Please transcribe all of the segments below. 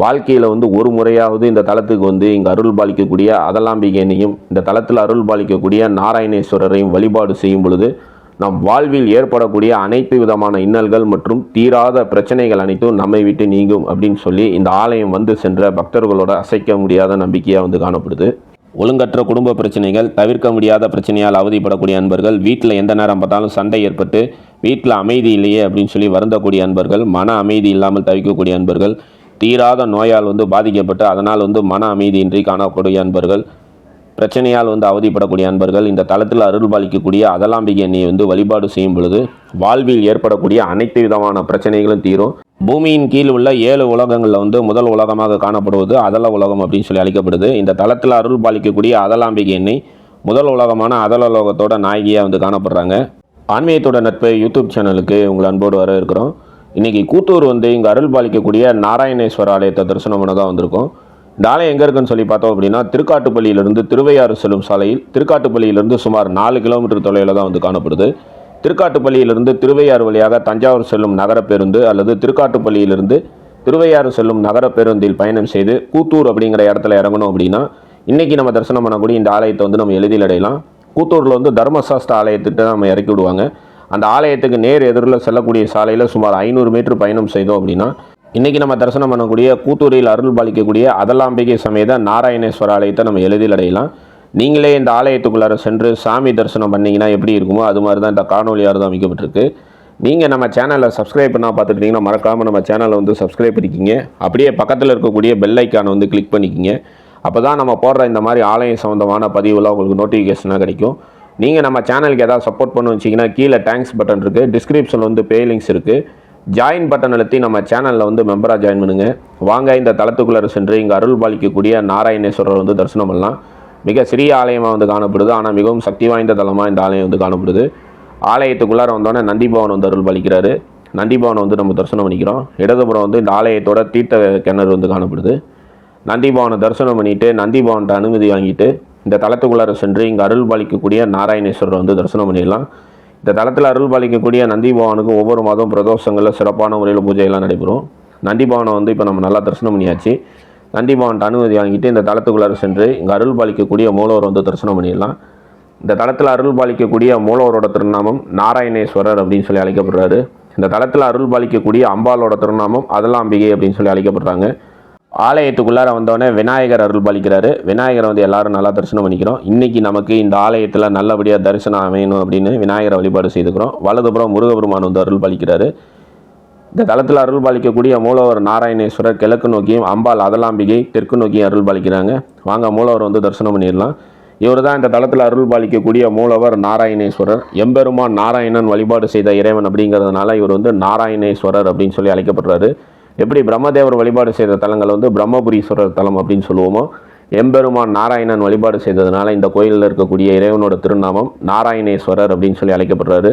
வாழ்க்கையில் வந்து ஒரு முறையாவது இந்த தளத்துக்கு வந்து இங்கே அருள் பாலிக்கக்கூடிய அதலாம்பிகையனையும் இந்த தளத்தில் அருள் பாலிக்கக்கூடிய நாராயணேஸ்வரரையும் வழிபாடு செய்யும் பொழுது நம் வாழ்வில் ஏற்படக்கூடிய அனைத்து விதமான இன்னல்கள் மற்றும் தீராத பிரச்சனைகள் அனைத்தும் நம்மை விட்டு நீங்கும் அப்படின்னு சொல்லி இந்த ஆலயம் வந்து சென்ற பக்தர்களோட அசைக்க முடியாத நம்பிக்கையாக வந்து காணப்படுது. ஒழுங்கற்ற குடும்ப பிரச்சனைகள் தவிர்க்க முடியாத பிரச்சனையால் அவதிப்படக்கூடிய அன்பர்கள் வீட்டில் எந்த நேரம் பார்த்தாலும் சண்டை ஏற்பட்டு வீட்டில் அமைதி இல்லையே அப்படின்னு சொல்லி வருந்தக்கூடிய அன்பர்கள் மன அமைதி இல்லாமல் தவிக்கக்கூடிய அன்பர்கள் தீராத நோயால் வந்து பாதிக்கப்பட்டு அதனால் வந்து மன அமைதியின்றி காணக்கூடிய அன்பர்கள் பிரச்சனையால் வந்து அவதிப்படக்கூடிய அன்பர்கள் இந்த தளத்தில் அருள் பாலிக்கக்கூடிய அதலாம்பிகை எண்ணெயை வந்து வழிபாடு செய்யும் பொழுது வாழ்வில் ஏற்படக்கூடிய அனைத்து விதமான பிரச்சனைகளும் தீரும். பூமியின் கீழ் உள்ள ஏழு உலகங்களில் வந்து முதல் உலகமாக காணப்படுவது அதல உலகம் அப்படின்னு சொல்லி அழைக்கப்படுது. இந்த தளத்தில் அருள் பாலிக்கக்கூடிய அதலாம்பிகை எண்ணெய் முதல் உலகமான அதல உலகத்தோட நாயகியாக வந்து காணப்படுறாங்க. ஆன்மீகத்தோட நட்பை யூடியூப் சேனலுக்கு உங்களை அன்போடு வர இருக்கிறோம் இன்றைக்கி கூத்தூர் வந்து இங்கே அருள் பாலிக்கக்கூடிய நாராயணேஸ்வர ஆலயத்தை தரிசனம் பண்ண தான் வந்திருக்கோம். இந்த ஆலயம் எங்கே இருக்குன்னு சொல்லி பார்த்தோம் அப்படின்னா திருக்காட்டுப்பள்ளியிலிருந்து திருவையாறு செல்லும் சாலையில் திருக்காட்டுப்பள்ளியிலிருந்து சுமார் நாலு கிலோமீட்டர் தொலைவில் தான் வந்து காணப்படுது. திருக்காட்டுப்பள்ளியிலிருந்து திருவையாறு வழியாக தஞ்சாவூர் செல்லும் நகர பேருந்து அல்லது திருக்காட்டுப்பள்ளியிலிருந்து திருவையாறு செல்லும் நகர பேருந்தில் பயணம் செய்து கூத்தூர் அப்படிங்கிற இடத்துல இறங்கணும் அப்படின்னா இன்றைக்கி நம்ம தரிசனம் பண்ணக்கூடிய இந்த ஆலயத்தை வந்து நம்ம எளிதில் அடையலாம். கூத்தூரில் வந்து தர்மசாஸ்திர ஆலயத்திட்ட நம்ம இறக்கி விடுவாங்க. அந்த ஆலயத்துக்கு நேர் எதிரில் செல்லக்கூடிய சாலையில் சுமார் ஐநூறு மீட்டர் பயணம் செய்தோம் அப்படின்னா இன்றைக்கி நம்ம தரிசனம் பண்ணக்கூடிய கூத்தூரில் அருள் பாலிக்கக்கூடிய அதலாம்பிகை சமேத நாராயணேஸ்வர ஆலயத்தை நம்ம எளிதில் அடையலாம். நீங்களே இந்த ஆலயத்துக்குள்ளார சென்று சாமி தரிசனம் பண்ணிங்கன்னா எப்படி இருக்குமோ அது மாதிரி தான் இந்த காணொலியாக தான் அமைக்கப்பட்டிருக்கு. நீங்கள் நம்ம சேனலை சப்ஸ்கிரைப் பண்ணால் பார்த்துக்கிட்டிங்கன்னா மறக்காமல் நம்ம சேனலை வந்து சப்ஸ்கிரைப் பண்ணிக்கிங்க. அப்படியே பக்கத்தில் இருக்கக்கூடிய பெல் ஐக்கானை வந்து கிளிக் பண்ணிக்கிங்க. அப்போ தான் நம்ம போடுற இந்த மாதிரி ஆலயம் சம்மந்தமான பதிவுலாம் உங்களுக்கு நோட்டிஃபிகேஷனாக கிடைக்கும். நீங்கள் நம்ம சேனலுக்கு ஏதாவது சப்போர்ட் பண்ண வச்சிங்கன்னா கீழே தேங்க்ஸ் பட்டன் இருக்குது டிஸ்கிரிப்ஷனில் வந்து பே லிங்க்ஸ் இருக்குது ஜாயின் பட்டன் அழுத்தி நம்ம சேனலில் வந்து மெம்பராக ஜாயின் பண்ணுங்கள் வாங்க இந்த தளத்துக்குள்ளே சென்று இங்கே அருள் பாலிக்கக்கூடிய நாராயணேஸ்வரர் வந்து தரிசனம் பண்ணலாம். மிக சிறிய ஆலயமாக வந்து காணப்படுது. ஆனால் மிகவும் சக்தி வாய்ந்த தலமாக இந்த ஆலயம் வந்து காணப்படுது. ஆலயத்துக்குள்ளார வந்தோடனே நந்தி பவன் வந்து அருள் பாலிக்கிறாரு நந்தி வந்து நம்ம தரிசனம் பண்ணிக்கிறோம். இடதுபுறம் வந்து இந்த ஆலயத்தோட தீர்த்த கிணறு வந்து காணப்படுது. நந்தி பவனை தரிசனம் பண்ணிவிட்டு நந்தி பவன்கிட்ட அனுமதி வாங்கிட்டு இந்த தளத்துக்குள்ளார சென்று இங்கே அருள் பாலிக்கக்கூடிய நாராயணேஸ்வரர் வந்து தரிசனம் பண்ணிடலாம். இந்த தளத்தில் அருள் பாலிக்கக்கூடிய நந்தி பவானுக்கு ஒவ்வொரு மாதம் பிரதோஷங்களில் சிறப்பான முறையில் பூஜையெல்லாம் நடைபெறும். நந்தி பவனை வந்து இப்போ நம்ம நல்லா தரிசனம் பண்ணியாச்சு. நந்தி பவன் அனுமதி வாங்கிட்டு இந்த தளத்துக்குள்ளார சென்று இங்கே அருள் பாலிக்கக்கூடிய மூலவர் வந்து தரிசனம் பண்ணிடலாம். இந்த தளத்தில் அருள் பாலிக்கக்கூடிய மூலவரோட திருநாமம் நாராயணேஸ்வரர் அப்படின்னு சொல்லி அழைக்கப்படுறாரு. இந்த தளத்தில் அருள் பாலிக்கக்கூடிய அம்பாலோட திருநாமம் அதலாம்பிகை அப்படின்னு சொல்லி அழைக்கப்படுறாங்க. ஆலயத்துக்குள்ளார வந்தோடனே விநாயகர் அருள் பாலிக்கிறாரு விநாயகரை வந்து எல்லாரும் நல்லா தரிசனம் பண்ணிக்கிறோம். இன்னைக்கு நமக்கு இந்த ஆலயத்தில் நல்லபடியாக தரிசனம் அமையணும் அப்படின்னு விநாயகரை வழிபாடு செய்துக்கிறோம். வலதுபுறம் முருகபெருமான் வந்து அருள் பாலிக்கிறாரு இந்த தளத்தில் அருள் பாலிக்கக்கூடிய மூலவர் நாராயணேஸ்வரர் கிழக்கு நோக்கியும் அம்பாள் அதலாம்பிகை தெற்கு நோக்கியும் அருள் பாலிக்கிறாங்க வாங்க மூலவர் வந்து தரிசனம் பண்ணிடலாம். இவர் தான் இந்த தளத்தில் அருள் பாலிக்கக்கூடிய மூலவர் நாராயணேஸ்வரர். எம்பெருமான் நாராயணன் வழிபாடு செய்த இறைவன் அப்படிங்கிறதுனால இவர் வந்து நாராயணேஸ்வரர் அப்படின்னு சொல்லி அழைக்கப்படுறாரு. எப்படி பிரம்மதேவர் வழிபாடு செய்த தலங்கள் வந்து பிரம்மபுரீஸ்வரர் தலம் அப்படின்னு சொல்லுவோமோ எம்பெருமான் நாராயணன் வழிபாடு செய்ததுனால இந்த கோயிலில் இருக்கக்கூடிய இறைவனோட திருநாமம் நாராயணேஸ்வரர் அப்படின்னு சொல்லி அழைக்கப்படுறாரு.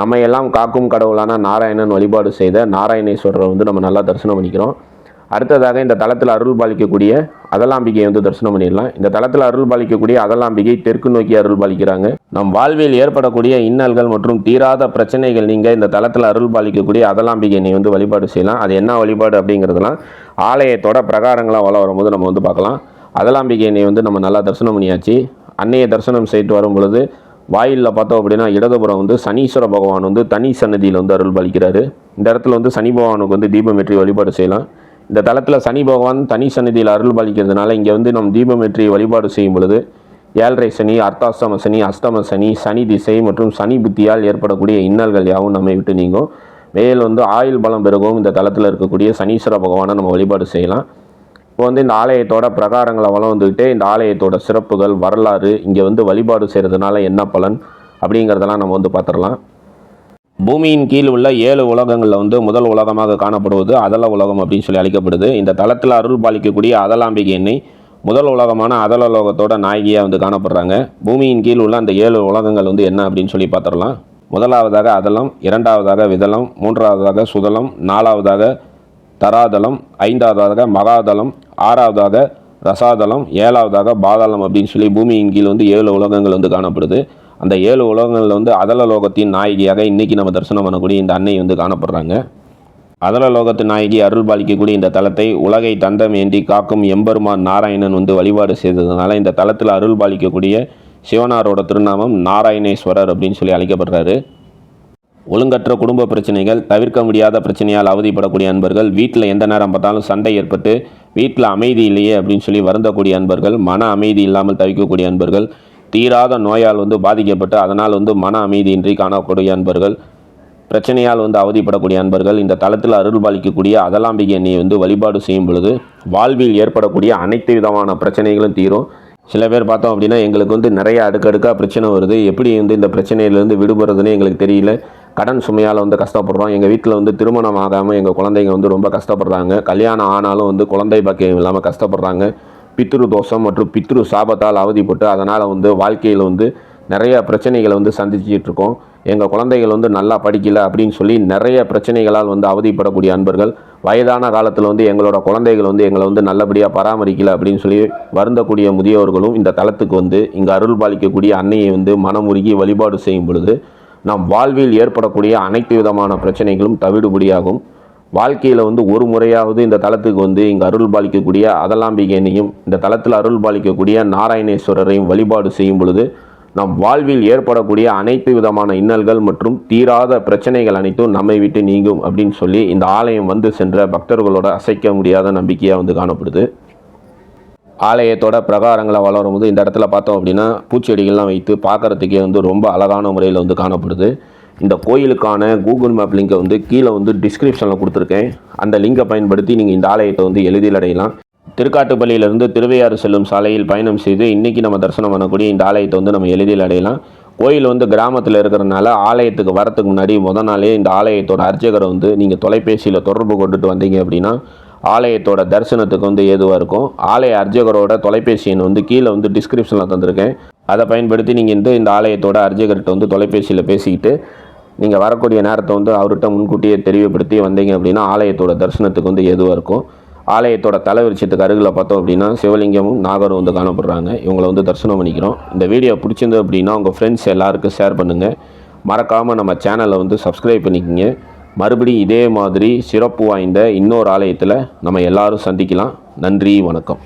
நம்ம எல்லாம் காக்கும் கடவுளான நாராயணன் வழிபாடு செய்த நாராயணேஸ்வரரை வந்து நம்ம நல்லா தரிசனம் பண்ணிக்கிறோம். அடுத்ததாக இந்த தளத்தில் அருள் பாலிக்கக்கூடிய அதலாம்பிகையை வந்து தரிசனம் பண்ணிடலாம். இந்த தளத்தில் அருள் பாலிக்கக்கூடிய அதலாம்பிகை தெற்கு நோக்கி அருள் பாலிக்கிறாங்க. நம் வாழ்வில் ஏற்படக்கூடிய இன்னல்கள் மற்றும் தீராத பிரச்சனைகள் நீங்கள் இந்த தளத்தில் அருள் பாலிக்கக்கூடிய அதலாம்பிகையை வந்து வழிபாடு செய்யலாம். அது என்ன வழிபாடு அப்படிங்கிறதுலாம் ஆலயத்தோட பிரகாரங்களாக வள வரும்போது நம்ம வந்து பார்க்கலாம். அதலாம்பிகை எண்ணெய் வந்து நம்ம நல்லா தரிசனம் பண்ணியாச்சு. அன்னையை தரிசனம் செய்துட்டு வரும் பொழுது வாயிலில் பார்த்தோம் அப்படின்னா இடதுபுறம் வந்து சனீஸ்வர பகவான் வந்து தனி சன்னதியில் வந்து அருள் பாலிக்கிறாரு. இந்த இடத்துல வந்து சனி பகவானுக்கு வந்து தீபம் ஏற்றி வழிபாடு செய்யலாம். இந்த தளத்தில் சனி பகவான் தனி சன்னதியில் அருள் பாலிக்கிறதுனால இங்கே வந்து நம் தீபம் வெற்றி வழிபாடு செய்யும் பொழுது ஏழரை சனி அர்த்தாஷ்டம சனி அஷ்டம சனி சனி திசை மற்றும் சனி புத்தியால் ஏற்படக்கூடிய இன்னல்கள் யாவும் நம்மை விட்டு நீங்கும். மேல் வந்து ஆயுள் பலம் பெருகும் இந்த தளத்தில் இருக்கக்கூடிய சனீஸ்வர பகவானை நம்ம வழிபாடு செய்யலாம். இப்போ வந்து இந்த ஆலயத்தோட பிரகாரங்களை வளம் வந்துக்கிட்டே இந்த ஆலயத்தோட சிறப்புகள் வரலாறு இங்கே வந்து வழிபாடு செய்கிறதுனால என்ன பலன் அப்படிங்கிறதெல்லாம் நம்ம வந்து பார்த்துடலாம். பூமியின் கீழ் உள்ள ஏழு உலகங்களில் வந்து முதல் உலகமாக காணப்படுவது அதல உலகம் அப்படின்னு சொல்லி அழைக்கப்படுது. இந்த தளத்தில் அருள் பாலிக்கக்கூடிய அதலாம்பிகை எண்ணெய் முதல் உலகமான அதல உலகத்தோட நாயகியாக வந்து காணப்படுறாங்க. பூமியின் கீழ் உள்ள அந்த ஏழு உலகங்கள் வந்து என்ன அப்படின்னு சொல்லி பார்த்துடலாம் முதலாவதாக அதலம் இரண்டாவதாக விதலம் மூன்றாவதாக சுதலம் நாலாவதாக தராதலம் ஐந்தாவதாக மகாதலம் ஆறாவதாக ரசாதலம் ஏழாவதாக பாதாளம் அப்படின்னு சொல்லி பூமியின் கீழ் வந்து ஏழு உலகங்கள் வந்து காணப்படுது. அந்த ஏழு உலகங்களில் வந்து அதல லோகத்தின் நாயகியாக இன்றைக்கி நம்ம தரிசனம் பண்ணக்கூடிய இந்த அன்னை வந்து காணப்படுறாங்க. அதல லோகத்து நாயகி அருள் பாலிக்கக்கூடிய இந்த தலத்தை உலகை தந்தம் ஏந்தி காக்கும் எம்பெருமான் நாராயணன் வந்து வழிபாடு செய்ததுனால இந்த தலத்தில் அருள் பாலிக்கக்கூடிய சிவனாரோட திருநாமம் நாராயணேஸ்வரர் அப்படின்னு சொல்லி அழைக்கப்படுறாரு. ஒழுங்கற்ற குடும்ப பிரச்சனைகள் தவிர்க்க முடியாத பிரச்சனையால் அவதிப்படக்கூடிய அன்பர்கள் வீட்டில் எந்த நேரம் பார்த்தாலும் சண்டை ஏற்பட்டு வீட்டில் அமைதி இல்லையே அப்படின்னு சொல்லி வருந்தக்கூடிய அன்பர்கள் மன அமைதி இல்லாமல் தவிக்கக்கூடிய அன்பர்கள் தீராத நோயால் வந்து பாதிக்கப்பட்டு அதனால் வந்து மன அமைதியின்றி காணக்கூடிய அன்பர்கள் பிரச்சனையால் வந்து அவதிப்படக்கூடிய அன்பர்கள் இந்த தளத்தில் அருள் பாலிக்கக்கூடிய அதலாம்பிகை எண்ணெயை வந்து வழிபாடு செய்யும் பொழுது வாழ்வில் ஏற்படக்கூடிய அனைத்து விதமான பிரச்சனைகளும் தீரும். சில பேர் பார்த்தோம் அப்படின்னா எங்களுக்கு வந்து நிறைய அடுக்கடுக்காக பிரச்சனை வருது. எப்படி வந்து இந்த பிரச்சனையிலேருந்து விடுபடுறதுன்னு எங்களுக்கு தெரியல. கடன் சுமையால் வந்து கஷ்டப்படுறோம். எங்கள் வீட்டில் வந்து திருமணம் ஆகாமல் எங்கள் குழந்தைங்க வந்து ரொம்ப கஷ்டப்படுறாங்க. கல்யாணம் ஆனாலும் வந்து குழந்தை பாக்கியம் இல்லாமல் கஷ்டப்படுறாங்க. பித்ரு தோஷம் மற்றும் பித்ரு சாபத்தால் அவதிப்பட்டு அதனால் வந்து வாழ்க்கையில் வந்து நிறைய பிரச்சனைகளை வந்து சந்திச்சுட்டு இருக்கோம். எங்கள் குழந்தைகள் வந்து நல்லா படிக்கல அப்படின்னு சொல்லி நிறைய பிரச்சனைகளால் வந்து அவதிப்படக்கூடிய அன்பர்கள் வயதான காலத்தில் வந்து எங்களோட குழந்தைகள் வந்து எங்களை வந்து நல்லபடியாக பராமரிக்கல அப்படின்னு சொல்லி வருந்தக்கூடிய முதியோர்களும் இந்த தளத்துக்கு வந்து இங்கே அருள் பாலிக்கக்கூடிய அன்னையை வந்து மனமுருகி வழிபாடு செய்யும் பொழுது நம் வாழ்வில் ஏற்படக்கூடிய அனைத்து விதமான பிரச்சனைகளும் தவிடுபடியாகும். வாழ்க்கையில் வந்து ஒரு முறையாவது இந்த தளத்துக்கு வந்து இங்கே அருள் பாலிக்கக்கூடிய அதலாம்பிகையனையும் இந்த தளத்தில் அருள் பாலிக்கக்கூடிய நாராயணேஸ்வரரையும் வழிபாடு செய்யும் பொழுது நம் வாழ்வில் ஏற்படக்கூடிய அனைத்து விதமான இன்னல்கள் மற்றும் தீராத பிரச்சனைகள் அனைத்தும் நம்மை விட்டு நீங்கும் அப்படின்னு சொல்லி இந்த ஆலயம் வந்து சென்ற பக்தர்களோட அசைக்க முடியாத நம்பிக்கையாக வந்து காணப்படுது. ஆலயத்தோட பிரகாரங்களை வளரும் போது இந்த இடத்துல பார்த்தோம் அப்படின்னா பூச்செடிகள்லாம் வைத்து பார்க்கறதுக்கே வந்து ரொம்ப அழகான முறையில் வந்து காணப்படுது. இந்த கோயிலுக்கான கூகுள் மேப் லிங்கை வந்து கீழே வந்து டிஸ்கிரிப்ஷனில் கொடுத்துருக்கேன். அந்த லிங்கை பயன்படுத்தி நீங்கள் இந்த ஆலயத்தை வந்து எளிதில் அடையலாம். திருக்காட்டுப்பள்ளியிலிருந்து திருவையாறு செல்லும் சாலையில் பயணம் செய்து இன்றைக்கி நம்ம தரிசனம் பண்ணக்கூடிய இந்த ஆலயத்தை வந்து நம்ம எளிதில் அடையலாம். கோயில் வந்து கிராமத்தில் இருக்கிறனால ஆலயத்துக்கு வரத்துக்கு முன்னாடி முத நாளே இந்த ஆலயத்தோட அர்ச்சகரை வந்து நீங்கள் தொலைபேசியில் தொடர்பு கொண்டுட்டு வந்தீங்க அப்படின்னா ஆலயத்தோட தரிசனத்துக்கு வந்து ஏதுவாக இருக்கும். ஆலய அர்ச்சகரோட தொலைபேசி எண் வந்து கீழே வந்து டிஸ்கிரிப்ஷனில் தந்திருக்கேன். அதை பயன்படுத்தி நீங்கள் வந்து இந்த ஆலயத்தோட அர்ச்சகர்கிட்ட வந்து தொலைபேசியில் பேசிக்கிட்டு நீங்கள் வரக்கூடிய நேரத்தை வந்து அவர்கிட்ட முன்கூட்டியே தெளிவுபடுத்தி வந்தீங்க அப்படின்னா ஆலயத்தோட தரிசனத்துக்கு வந்து எதுவாக இருக்கும். ஆலயத்தோட தலைவிருச்சத்துக்கு அருகில் பார்த்தோம் அப்படின்னா சிவலிங்கமும் நாகரும் வந்து காணப்படுறாங்க. இவங்களை வந்து தரிசனம் பண்ணிக்கிறோம். இந்த வீடியோ பிடிச்சிருந்தது அப்படின்னா உங்கள் ஃப்ரெண்ட்ஸ் எல்லாருக்கும் ஷேர் பண்ணுங்கள் மறக்காமல் நம்ம சேனலை வந்து சப்ஸ்கிரைப் பண்ணிக்கிங்க. மறுபடியும் இதே மாதிரி சிறப்பு வாய்ந்த இன்னொரு ஆலயத்தில் நம்ம எல்லாரும் சந்திக்கலாம். நன்றி வணக்கம்.